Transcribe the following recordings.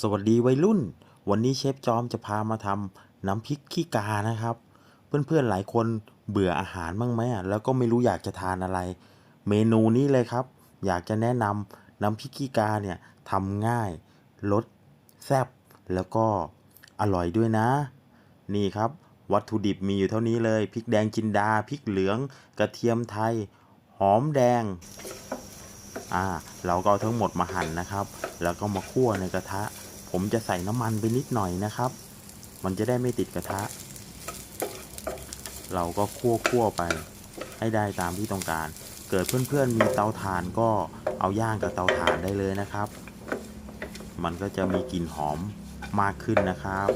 สวัสดีวัยรุ่น วันนี้เชฟจอมจะพามาทำน้ำพริกขี้กานะครับ เพื่อนๆหลายคนเบื่ออาหารบ้างไหมอะแล้วก็ไม่รู้อยากจะทานอะไร เมนูนี้เลยครับ อยากจะแนะนำน้ำพริกขี้กาเนี่ยทำง่ายรสแซ่บแล้วก็อร่อยด้วยนะ นี่ครับ วัตถุดิบมีอยู่เท่านี้เลยพริกแดงจินดาพริกเหลือง กระเทียมไทย หอมแดงอ่าเราก็เอาทั้งหมดมาหั่นนะครับ แล้วก็มาคั่วในกระทะ ผมจะใส่น้ำมันไปนิดหน่อยนะครับ มันจะได้ไม่ติดกระทะ เราก็คั่วคั่วไปให้ได้ตามที่ต้องการ เกิดเพื่อนๆมีเตาถ่านก็เอาย่างกับเตาถ่านได้เลยนะครับ มันก็จะมีกลิ่นหอมมากขึ้นนะครับ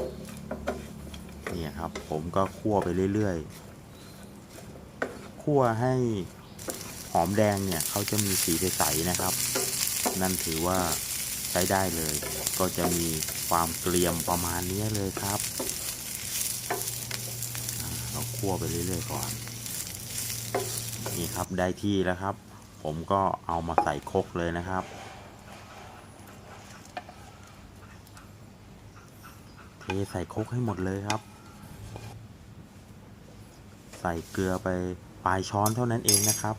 เนี่ยครับผมก็คั่วไปเรื่อยๆ คั่วให้หอมแดงเนี่ยเขาจะมีสีใสๆนะครับ นั่นถือว่า ใช้ได้เลย ก็จะมีความเกรียมประมาณนี้เลยครับเราคั่วไปเรื่อยๆก่อน นี่ครับได้ที่แล้วครับ ผมก็เอามาใส่คกเลยนะครับ เทใส่คกให้หมดเลยครับ ใส่เกลือไปปลายช้อนเท่านั้นเองนะครับ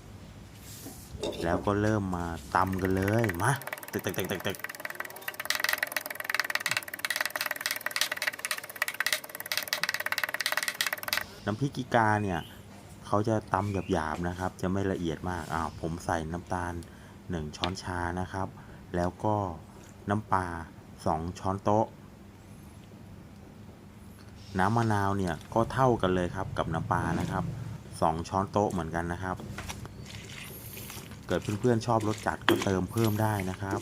แล้วก็เริ่มมาตำกันเลย มาตึกตึกตึกตึกตึก น้ำพริกกิกาเนี่ยเขาจะตำหยาบๆนะครับ จะไม่ละเอียดมากอ้าวผมใส่น้ำตาล 1 ช้อนชานะครับ แล้วก็น้ำปลา2 ช้อนโต๊ะ น้ำมะนาวเนี่ยก็เท่ากันเลยครับกับน้ำปลานะครับ 2 ช้อนโต๊ะเหมือนกันนะครับ เกิดเพื่อนๆชอบรสจัดก็เติมเพิ่มได้นะครับ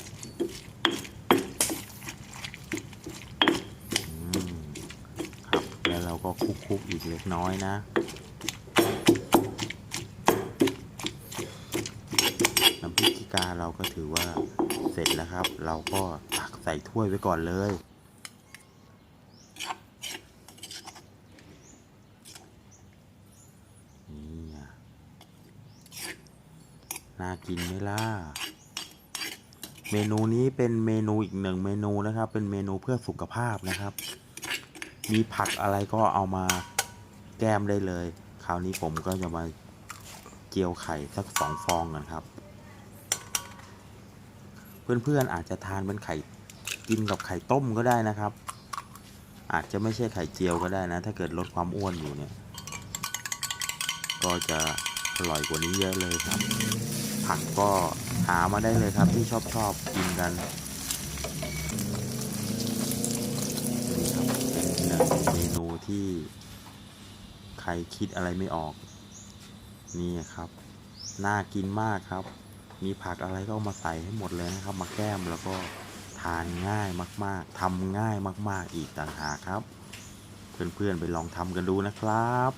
อืมครับ แล้วเราก็คลุกๆอีกเล็กน้อยนะ น้ำพริกขี้กาเราก็ถือว่าเสร็จแล้วครับ เราก็ตักใส่ถ้วยไว้ก่อนเลยนี่น่ากินไหมล่ะ เมนูนี้เป็นเมนูอีกหนึ่งเมนูนะครับ เป็นเมนูเพื่อสุขภาพนะครับ มีผักอะไรก็เอามาแก้มได้เลย คราวนี้ผมก็จะมาเจียวไข่สักสองฟองกันครับ เพื่อนๆอาจจะทานเป็นไข่กินกับไข่ต้มก็ได้นะครับ อาจจะไม่ใช่ไข่เจียวก็ได้นะ ถ้าเกิดลดความอ้วนอยู่เนี่ย ก็จะอร่อยกว่านี้เยอะเลยครับ ผักก็หามาได้เลยครับที่ชอบชอบกินกันครับ หนึ่งเมนูที่ใครคิดอะไรไม่ออก นี่ครับ น่ากินมากครับ มีผักอะไรก็เอามาใส่ให้หมดเลยนะครับ มาแก้มแล้วก็ทานง่ายมาก ๆทำง่ายมาก ๆ อีกต่างหากครับ เพื่อนๆไปลองทำกันดูนะครับ